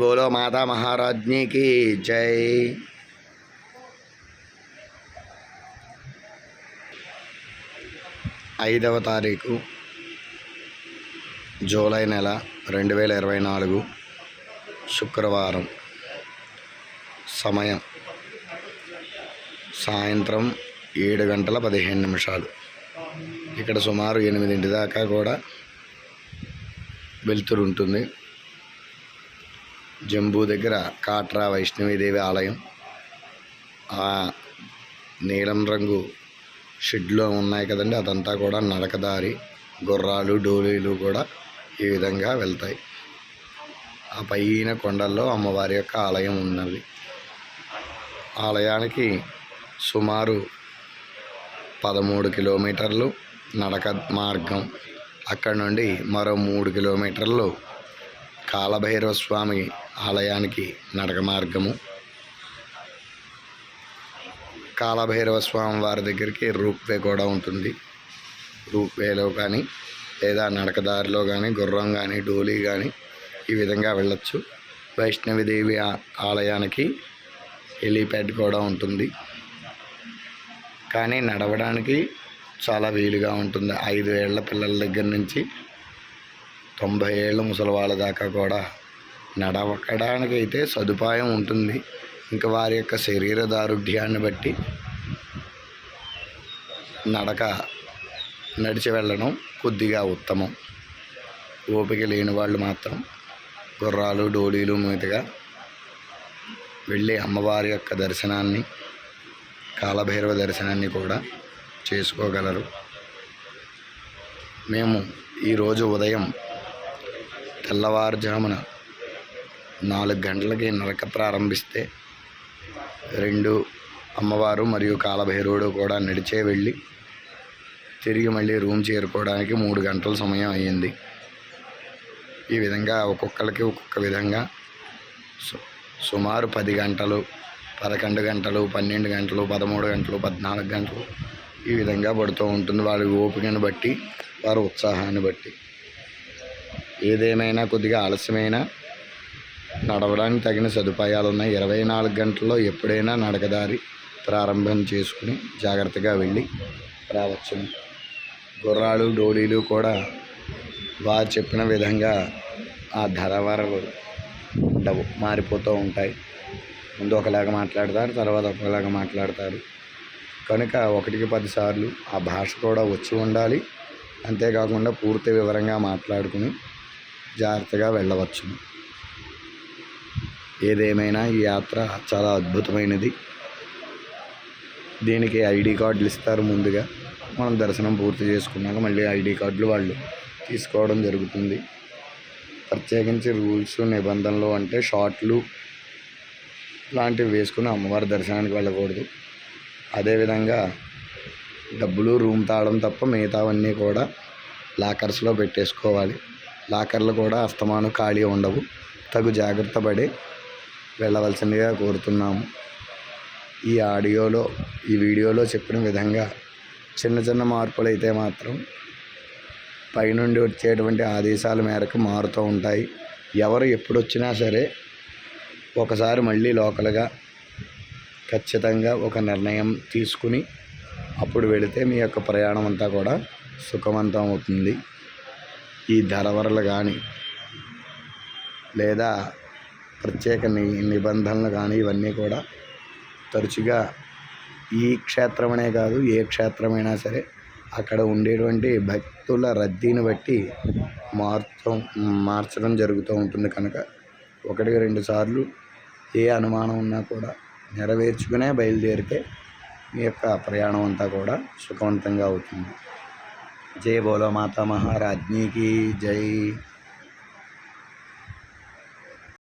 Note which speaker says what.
Speaker 1: బోలో మాతా మహారాజ్ఞికి జై. ఐదవ తారీఖు జూలై నెల రెండు వేల ఇరవై నాలుగు శుక్రవారం సమయం సాయంత్రం ఏడు గంటల పదిహేను నిమిషాలు. ఇక్కడ సుమారు ఎనిమిదింటి దాకా కూడా వెలుతురు ఉంటుంది జంబూ దగ్గర కాట్రా వైష్ణవీదేవి ఆలయం. ఆ నీలం రంగు షెడ్లో ఉన్నాయి కదండి అదంతా కూడా నడకదారి గుర్రాలు డోలీలు కూడా ఈ విధంగా వెళ్తాయి. ఆ పైన కొండల్లో అమ్మవారి యొక్క ఆలయం ఉన్నది. ఆలయానికి సుమారు పదమూడు కిలోమీటర్లు నడక మార్గం. అక్కడ నుండి మరో మూడు కిలోమీటర్లు కాలభైరవ స్వామి ఆలయానికి నడక మార్గము కాలభైరవ స్వామి వారి దగ్గరికి రూప్వే కూడా ఉంటుంది. రూప్వేలో కానీ లేదా నడకదారిలో కానీ గుర్రం కానీ డోలీ కానీ ఈ విధంగా వెళ్ళొచ్చు. వైష్ణవిదేవి ఆలయానికి హెలీప్యాడ్ కూడా ఉంటుంది. కానీ నడవడానికి చాలా వీలుగా ఉంటుంది. ఐదు ఏళ్ళ పిల్లల దగ్గర నుంచి తొంభై ఏళ్ళ ముసలి వాళ్ళ దాకా కూడా నడవకడానికైతే అయితే సదుపాయం ఉంటుంది. ఇంకా వారి యొక్క శరీర దారుఢ్యాన్ని బట్టి నడక నడిచి వెళ్ళడం కొద్దిగా ఉత్తమం. ఓపిక లేని వాళ్ళు మాత్రం గుర్రాలు డోలీలు మీదుగా వెళ్ళి అమ్మవారి యొక్క దర్శనాన్ని కాలభైరవ దర్శనాన్ని కూడా చేసుకోగలరు. మేము ఈరోజు ఉదయం తెల్లవారుజామున నాలుగు గంటలకి నడక ప్రారంభిస్తే రెండు అమ్మవారు మరియు కాలభైరవుడు కూడా నడిచే వెళ్ళి తిరిగి మళ్ళీ రూమ్ చేరుకోవడానికి మూడు గంటల సమయం అయ్యింది. ఈ విధంగా ఒక్కొక్కరికి ఒక్కొక్క విధంగా సు- సుమారు పది గంటలు పదకొండు గంటలు పన్నెండు గంటలు పదమూడు గంటలు పద్నాలుగు గంటలు ఈ విధంగా పడుతూ ఉంటుంది. వారి ఓపికను బట్టి వారి ఉత్సాహాన్ని బట్టి. ఏదేమైనా కొద్దిగా ఆలస్యమైనా నడవడానికి తగిన సదుపాయాలు ఉన్నాయి ఇరవై నాలుగు గంటల్లో ఎప్పుడైనా నడకదారి ప్రారంభం చేసుకుని జాగ్రత్తగా వెళ్ళి రావచ్చు. గుర్రాలు డోలీలు కూడా వారు చెప్పిన విధంగా ఆ ధరవరలు ఉండవు. మారిపోతూ ఉంటాయి. ముందు ఒకలాగా మాట్లాడతారు తర్వాత ఒకలాగా మాట్లాడతారు. కనుక ఒకటికి పదిసార్లు ఆ భాష కూడా వచ్చి ఉండాలి. అంతేకాకుండా పూర్తి వివరంగా మాట్లాడుకుని జాగ్రత్తగా వెళ్ళవచ్చును ఏదేమైనా ఈ యాత్ర చాలా అద్భుతమైనది. దీనికి ఐడి కార్డులు ఇస్తారు ముందుగా. మనం దర్శనం పూర్తి చేసుకున్నాక మళ్ళీ ఐడి కార్డులు వాళ్ళు తీసుకోవడం జరుగుతుంది. ప్రత్యేకించి రూల్స్ నిబంధనలు అంటే షార్ట్లు లాంటివి వేసుకుని అమ్మవారి దర్శనానికి వెళ్ళకూడదు. అదేవిధంగా డబ్బులు రూమ్ తాగడం తప్ప మిగతావన్నీ కూడా లాకర్స్లో పెట్టేసుకోవాలి. లాకర్లు కూడా అస్తమానం ఖాళీ ఉండవు. తగు జాగ్రత్త పడి వెళ్ళవలసిందిగా కోరుతున్నాము. ఈ ఆడియోలో ఈ వీడియోలో చెప్పిన విధంగా చిన్న చిన్న మార్పులు అయితే మాత్రం పైనుండి వచ్చేటువంటి ఆదేశాల మేరకు మారుతూ ఉంటాయి. ఎవరు ఎప్పుడు వచ్చినా సరే ఒకసారి మళ్ళీ లోకల్గా ఖచ్చితంగా ఒక నిర్ణయం తీసుకుని అప్పుడు వెళితే మీ యొక్క ప్రయాణం అంతా కూడా సుఖవంతం అవుతుంది. ఈ ధరవరలు కానీ లేదా ప్రత్యేక ని నిబంధనలు కానీ ఇవన్నీ కూడా తరచుగా ఈ క్షేత్రమనే కాదు ఏ క్షేత్రమైనా సరే అక్కడ ఉండేటువంటి భక్తుల రద్దీని బట్టి మార్చడం మార్చడం జరుగుతూ ఉంటుంది కనుక ఒకటికి రెండు సార్లు ఏ అనుమానం ఉన్నా కూడా నెరవేర్చుకునే బయలుదేరితే మీ యొక్క ప్రయాణం అంతా కూడా సుఖవంతంగా అవుతుంది. జై బోలో మాతా మహారాజ్ఞికి జై